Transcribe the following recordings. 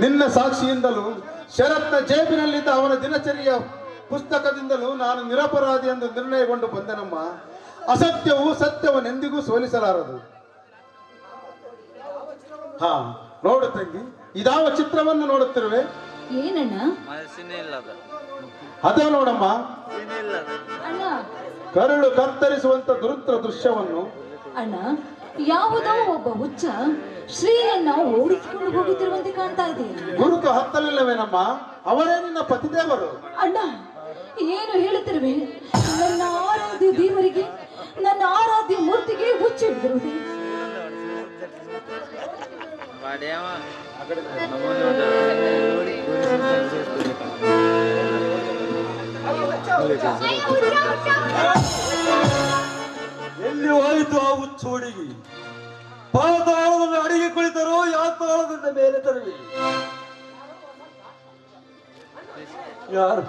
ನಿನ್ನ ಸಾಕ್ಷಿಯಿಂದಲೂ ಶರತ್ನ ಜೇಬಿನಲ್ಲಿದ್ದ ಅವನ ದಿನಚರಿಯ ಪುಸ್ತಕದಿಂದಲೂ ನಾನು ನಿರಪರಾಧಿ ಎಂದು ನಿರ್ಣಯಗೊಂಡು ಬಂದೆನಮ್ಮ. ಅಸತ್ಯವು ಸತ್ಯವನ್ನೆಂದಿಗೂ ಸೋಲಿಸಲಾರದು. ಹಾ ನೋಡು ತಂಗಿ ಇದಾವ ಚಿತ್ರವನ್ನು ನೋಡುತ್ತಿರುವೆ? ಏನಣ್ಣ? ಅದು ನೋಡಮ್ಮ. ಕರುಳು ಕತ್ತರಿಸುವಂತ ದುರುತ್ರ ದೃಶ್ಯವನ್ನು. ಅಣ್ಣ ಯಾವುದೋ ಒಬ್ಬ ಹುಚ್ಚ ಶ್ರೀಯನ್ನ ಓಡಿಸಿಕೊಂಡು ಹೋಗುತ್ತಿರುವಂತೆ ಕಾಣ್ತಾ ಇದೆ. ಗುರುತು ಹತ್ತಲಿಲ್ಲವೇನಮ್ಮ? ಅವರೇ ನಿನ್ನ ಪತಿದೇವರು. ಅಣ್ಣ ಏನು ಹೇಳುತ್ತಿರುವೆ? ನನ್ನ ಆರಾಧ್ಯ ದೇವರಿಗೆ ನನ್ನ ಆರಾಧ್ಯ ಮೂರ್ತಿಗೆ ಹುಚ್ಚ ಹಿಡಿದಿರುವುದೇ ಬಾಡ್ಯಾವ ಎಲ್ಲಿ ಹೋಯಿತು ಆ ಹುಚ್ಚೋಡಿಗೆ ಪಾತಾಳದಲ್ಲಿ ಅಡಿಗೆ ಕುಳಿತರೋ ಯಾತಾಳದಿಂದ ಮೇಲೆ ತರುವೆ ಯಾರು?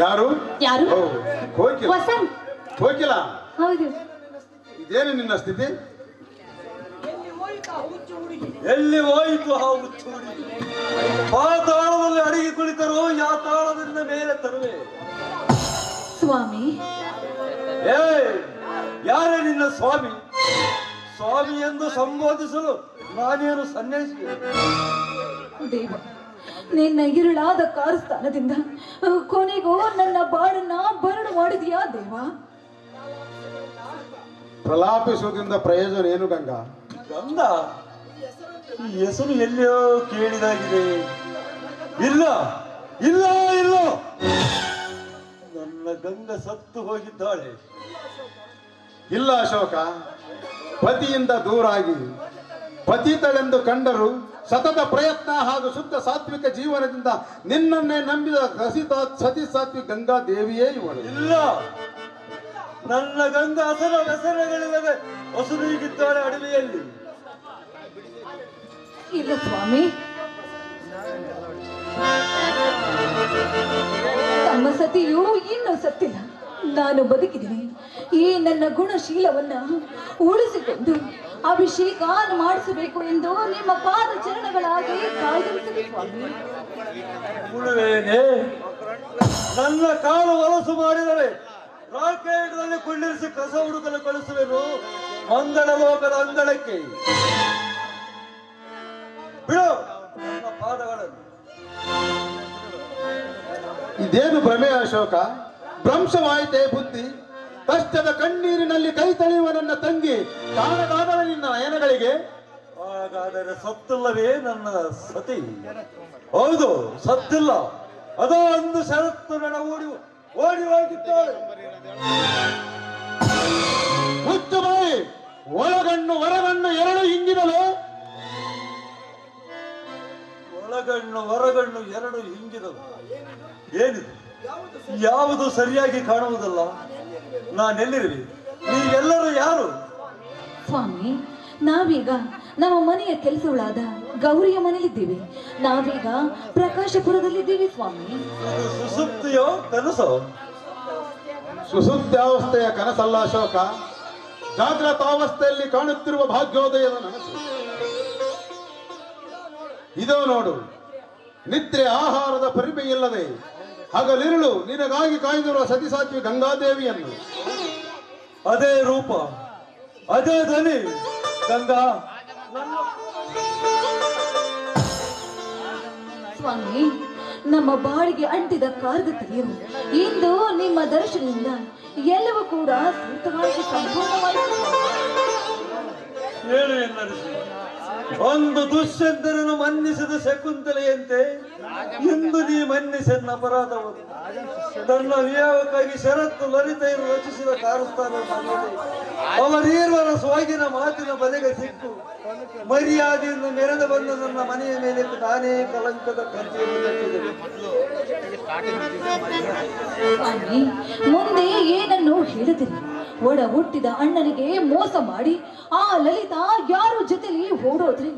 ಯಾರು? ಯಾರು? ಹೋಗಿಲ್ಲ ವಸಂತ್. ಹೌದು. ಇದೇನು ನಿನ್ನ ಸ್ಥಿತಿ? ಎಲ್ಲಿ ಹೋಯಿತು ಆ ಹುಚ್ಚು ಹುಡುಗಿ ತಾಳದಲ್ಲಿ ಅಡಿಗೆ ಕುಳಿತರೋ ಯಾತಾಳದಿಂದ ಮೇಲೆ ತರುವೆ? ಸ್ವಾಮಿ. ಏ ಯಾರೇ ನಿನ್ನ ಸ್ವಾಮಿ? ಸ್ವಾಮಿ ಎಂದು ಸಂಬೋಧಿಸಲು ನಾನೇನು ಸನ್ಯಾಸಿ ದೇವ ನಿನ್ನ ಇರುಳಾದ ಕಾರಸ್ಥಾನದಿಂದ ಕೊನೆಗೂ ನನ್ನ ಬಾಳನ್ನ ಬರಡು ಮಾಡಿದ್ಯಾ ದೇವ? ಪ್ರಲಾಪಿಸುವುದರಿಂದ ಪ್ರಯೋಜನ ಏನು ಗಂಗಾ? ಗಂಧ? ಈ ಹೆಸರು ಎಲ್ಲಿಯೋ ಕೇಳಿದಾಗಿದೆ. ಇಲ್ಲ ಇಲ್ಲ ಇಲ್ಲ. ನನ್ನ ಗಂಗ ಸತ್ತು ಹೋಗಿದ್ದಾಳೆ. ಇಲ್ಲ ಅಶೋಕ ಪತಿಯಿಂದ ದೂರಾಗಿ. ಪತಿತಳೆಂದು ಕಂಡರು ಸತತ ಪ್ರಯತ್ನ ಹಾಗೂ ಶುದ್ಧ ಸಾತ್ವಿಕ ಜೀವನದಿಂದ ನಿನ್ನನ್ನೇ ನಂಬಿದ ಹಸಿತ ಸತಿ ಸಾತ್ವಿಕ ಗಂಗಾ ದೇವಿಯೇ ಇವಳು. ಇಲ್ಲ. ನನ್ನ ಗಂಗಾ ಹಸರ ಹೆಸರುಗಳಿಲ್ಲದೆ ಹೊಸದೀಗಿದ್ದಾಳೆ ಅಡವಿಯಲ್ಲಿ. ಇಲ್ಲ ಸ್ವಾಮಿ. ತಮ್ಮ ಸತಿಯು ಇನ್ನೂ ಸತ್ತಿಲ್ಲ. ನಾನು ಬದುಕಿದ್ದೀನಿ. ಈ ನನ್ನ ಗುಣಶೀಲವನ್ನ ಉಳಿಸಿಕೊಂಡು ಅಭಿಷೇಕ ಮಾಡಿಸಬೇಕು ಎಂದು ನಿಮ್ಮ ಪಾದ ಚರಣಗಳಾಗಿ ಕಾಯ್ದಿರಿಸಿದೆ ನನ್ನ ಕಾಲು ವಲಸು ಮಾಡಿದರೆ ರಾಕೆಟ್ನಲ್ಲಿ ಕುಳ್ಳಿರಿಸಿ ಕಸ ಹುಡುಕಲು ಕಳಿಸುವೆನು. ಮಂಗಳ ಲೋಕದ ಅಂಗಳಕ್ಕೆ. ಇದೇನು ಭ್ರಮೆ ಅಶೋಕ ಭ್ರಂಶವಾಯಿತೇ ಬುದ್ಧಿ. ಕಷ್ಟದ ಕಣ್ಣೀರಿನಲ್ಲಿ ಕೈ ತಳೆಯುವ ನನ್ನ ತಂಗಿ. ಕಾಣದಾದರೆ ನಿನ್ನ ನಯನಗಳಿಗೆ. ಹಾಗಾದರೆ ಸತ್ತಿಲ್ಲವೇ ನನ್ನ ಸತಿ? ಹೌದು ಸತ್ತಿಲ್ಲ. ಅದೋ ಒಂದು ಷರತ್ತು ನಡ ಓಡಿ ಓಡಿ ಹೋಗಿದ್ದಾಳೆ. ಮುಚ್ಚು ಬಾಯಿ ಒಳಗಣ್ಣು ಹೊರಗಣ್ಣು ಎರಡು ಹಿಂಗಿದಲು ಒಳಗಣ್ಣು ಹೊರಗಣ್ಣು ಎರಡು ಹಿಂಗಿದವು. ಏನಿದು? ಯಾವುದು ಸರಿಯಾಗಿ ಕಾಣುವುದಲ್ಲ. ನಾನೆಲ್ಲಿರುವೆ ನೀವೆಲ್ಲರೂ ಯಾರು? ಸ್ವಾಮಿ ನಾವೀಗ ನಮ್ಮ ಮನೆಯ ಕೆಲಸಗಳಾದ ಗೌರಿಯ ಮನೆಯಲ್ಲಿದ್ದೀವಿ. ನಾವೀಗ ಪ್ರಕಾಶಪುರದಲ್ಲಿದ್ದೀವಿ ಸ್ವಾಮಿ. ಇದು ಸುಸುಪ್ತಿಯೋ ಕನಸೋ? ಸುಸುಪ್ತಾವಸ್ಥೆಯ ಕನಸಲ್ಲ ಅಶೋಕ. ಜಾಗ್ರತಾವಸ್ಥೆಯಲ್ಲಿ ಕಾಣುತ್ತಿರುವ ಭಾಗ್ಯೋದಯದ ನನಸು. ಇದೋ ನೋಡು. ನಿದ್ರೆ ಆಹಾರದ ಪರಿಮೆ ಇಲ್ಲದೆ ಹಗಲಿರುಳು ನಿನಗಾಗಿ ಕಾಯ್ದಿರುವ ಸತಿಸಾತ್ವಿ ಗಂಗಾದೇವಿಯನ್ನು. ಅದೇ ರೂಪ ಅದೇ ಧ್ವನಿ ಗಂಗಾ. ಸ್ವಾಮಿ ನಮ್ಮ ಬಾಳಿಗೆ ಅಂಟಿದ ಕಾರ್ಗತಿಯು ಇಂದು ನಿಮ್ಮ ದರ್ಶನದಿಂದ ಎಲ್ಲವೂ ಕೂಡ ಸೂಕ್ತವಾಗಿ ಸಂಪೂರ್ಣವಾಗಿ ಒಂದು ದುಶ್ಯಂತರನ್ನು ಮನ್ನಿಸಿದ ಶಕುಂತಲೆಯಂತೆ ಇಂದು ನೀ ಮನ್ನಿಸಿದ ಅಪರಾಧವನ್ನು. ತನ್ನ ನಿಯಾಮಕ್ಕಾಗಿ ಷರತ್ತು ಲಲಿತೆಯನ್ನು ರಚಿಸಿದ ಕಾರಸ್ಥಾನ ಅವರೀರ್ವರ ಸೊಗಿನ ಮಾತಿನ ಬಲೆಗೆ ಸಿಕ್ಕು. ಮರ್ಯಾದೆಯಿಂದ ಮೆರೆದು ಬಂದ ನನ್ನ ಮನೆಯ ಮೇಲೆ ತಾನೇ ಕಲಂಕದ ಮುಂದೆ ಏನನ್ನು ಹೇಳಿದಿರಿ ಒಡ ಹುಟ್ಟಿದ ಅಣ್ಣನಿಗೆ ಮೋಸ ಮಾಡಿ, ಆ ಲಲಿತಾ ಯಾರು ಜೊತೆಲಿ ಓಡೋದ್ರಿ?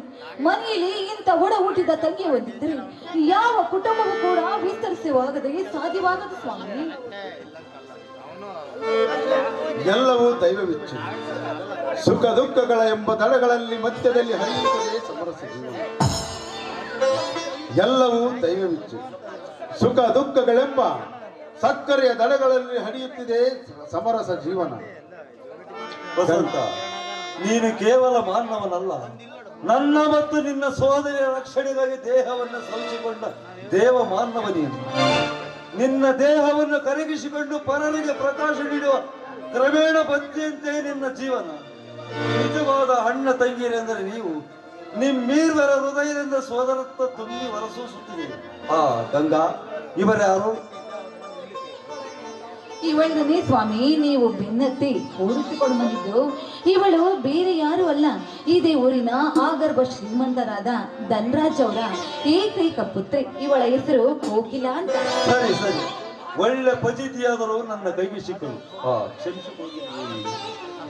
ಮನೆಯಲ್ಲಿ ಇಂಥ ಒಡ ಹುಟ್ಟಿದ ತಂಗಿ ಒಂದಿದ್ರೆ, ಯಾವ ಕುಟುಂಬವೂ ಕೂಡ ವಿಸ್ತರಿಸುವಾಗದೆ ಸಾಧ್ಯವಾಗದು ಸ್ವಾಮಿ. ಎಲ್ಲವೂ ದೈವವಿಚ್ಚು ಸುಖ ದುಃಖಗಳ ಎಂಬ ದಡಗಳಲ್ಲಿ ಮಧ್ಯದಲ್ಲಿ ಎಲ್ಲವೂ ದೈವವಿಚ್ಚು ಸುಖ ದುಃಖಗಳೆಂಬ ಸಕ್ಕರೆಯ ದಡಗಳಲ್ಲಿ ಹರಿಯುತ್ತಿದೆ ಸಮರಸ ಜೀವನ. ವಸಂತ, ನೀನು ಕೇವಲ ಮಾನವನಲ್ಲ. ನನ್ನ ಮತ್ತು ನಿನ್ನ ಸೋದರಿಯ ರಕ್ಷಣೆಗಾಗಿ ದೇಹವನ್ನು ಸಲ್ಲಿಸಿಕೊಂಡ ದೇವ ಮಾನವ ನೀನು. ನಿನ್ನ ದೇಹವನ್ನು ಕರಗಿಸಿಕೊಂಡು ಪರರಿಗೆ ಪ್ರಕಾಶ ನೀಡುವ ಕ್ರಮೇಣ ಬಂದಿಯಂತೆ ನಿನ್ನ ಜೀವನ. ನಿಜವಾದ ಅಣ್ಣ ತಂಗಿರೆಂದರೆ ನೀವು, ನಿಮ್ಮೀರ್ವರ ಹೃದಯದಿಂದ ಸೋದರತ್ವ ತುಂಬಿ ಹೊರಸೂಸುತ್ತಿದೆ. ಆ ಗಂಗಾ, ಇವರ್ಯಾರು? ಇವಳನ್ನೇ ಸ್ವಾಮಿ, ನೀವು ಭಿನ್ನತೆ ಕೂರಿಸಿಕೊಂಡು ಬಂದಿದ್ದು ಇವಳು ಬೇರೆ ಯಾರು ಅಲ್ಲ. ಇದೇ ಊರಿನ ಆಗರ್ಭ ಶ್ರೀಮಂತರಾದ ಧನ್ರಾಜ್ ಅವರ ಏಕೈಕ ಪುತ್ರಿ. ಇವಳ ಹೆಸರು ಕೋಕಿಲ ಅಂತ. ಸರಿ ಸರಿ. ಒಳ್ಳೆ ಪಜಿತಿಯಾದರೂ ನನ್ನ ಕೈಗೆ ಸಿಕ್ಕರು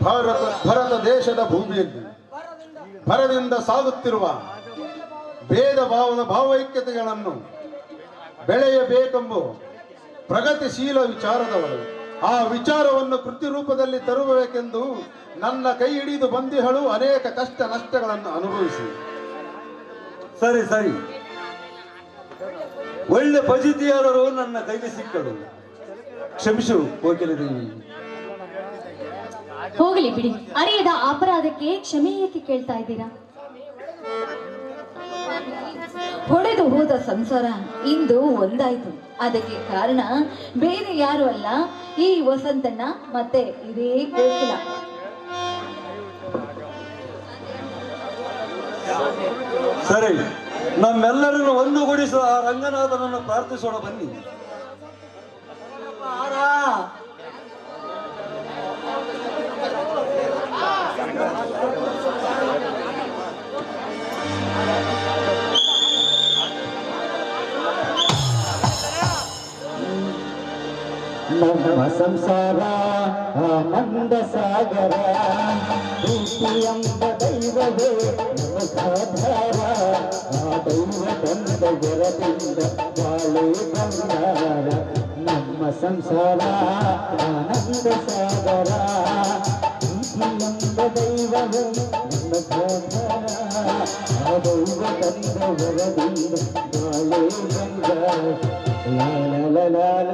ಭಾರತ, ಭರತ ದೇಶದ ಭೂಮಿಯಲ್ಲಿ ಭರದಿಂದ ಸಾಗುತ್ತಿರುವ ಭೇದ ಭಾವದ ಭಾವೈಕ್ಯತೆಗಳನ್ನು ಬೆಳೆಯಬೇಕೆಂಬ ಪ್ರಗತಿಶೀಲ ವಿಚಾರದವರು. ಆ ವಿಚಾರವನ್ನು ಕೃತಿ ರೂಪದಲ್ಲಿ ತರುವಬೇಕೆಂದು ನನ್ನ ಕೈ ಹಿಡಿದು ಬಂದಿಹಳು, ಅನೇಕ ಕಷ್ಟ ನಷ್ಟಗಳನ್ನು ಅನುಭವಿಸಿ. ಸರಿ ಸರಿ. ಒಳ್ಳೆ ಪಜಿತಿಯಾದರೂ ನನ್ನ ಕೈಗೆ ಸಿಕ್ಕಳು. ಕ್ಷಮಿಸು ಕೋಕಿಲ ಹೋಗಲಿ ಬಿಡಿ. ಅರಿಯದ ಅಪರಾಧಕ್ಕೆ ಕ್ಷಮೆ ಏಕೆ ಕೇಳ್ತಾ ಇದ್ದೀರಾ? ಹೊಡೆದು ಹೋದ ಸಂಸಾರ ಇಂದು ಒಂದಾಯ್ತು. ಅದಕ್ಕೆ ಕಾರಣ ಬೇರೆ ಯಾರು ಅಲ್ಲ, ಈ ವಸಂತಣ್ಣ ಮತ್ತೆ ಇದೇ ಕೋಕಿಲ. ಸರಿ, ನಮ್ಮೆಲ್ಲರನ್ನು ಒಂದುಗೂಡಿಸುವ ಆ ರಂಗನಾಥನನ್ನು ಪ್ರಾರ್ಥಿಸೋಣ ಬನ್ನಿ. ಸಂಸಾರ ಆನಂದ ಸಾಗರ ಪ್ರೀತಿ ಎಂಬ ದೈವವೇ ಮುಖಾಧಾರ ಆ ದೈವ ಬಂದ ವರದಿಂದ ಬಾಳೆ ಬಂಗಾರ ನಮ್ಮ ಸಂಸಾರ ಆನಂದ ಸಾಗರ ಪ್ರೀತಿ ಎಂಬ ದೈವವೇ ಮುಖಾಧಾರ ಆ ದೈವ ಬಂದ ವರದಿಂದ ಬಾಳೆ ಬಂಗಾರ ಲಾಲ ಲಾಲ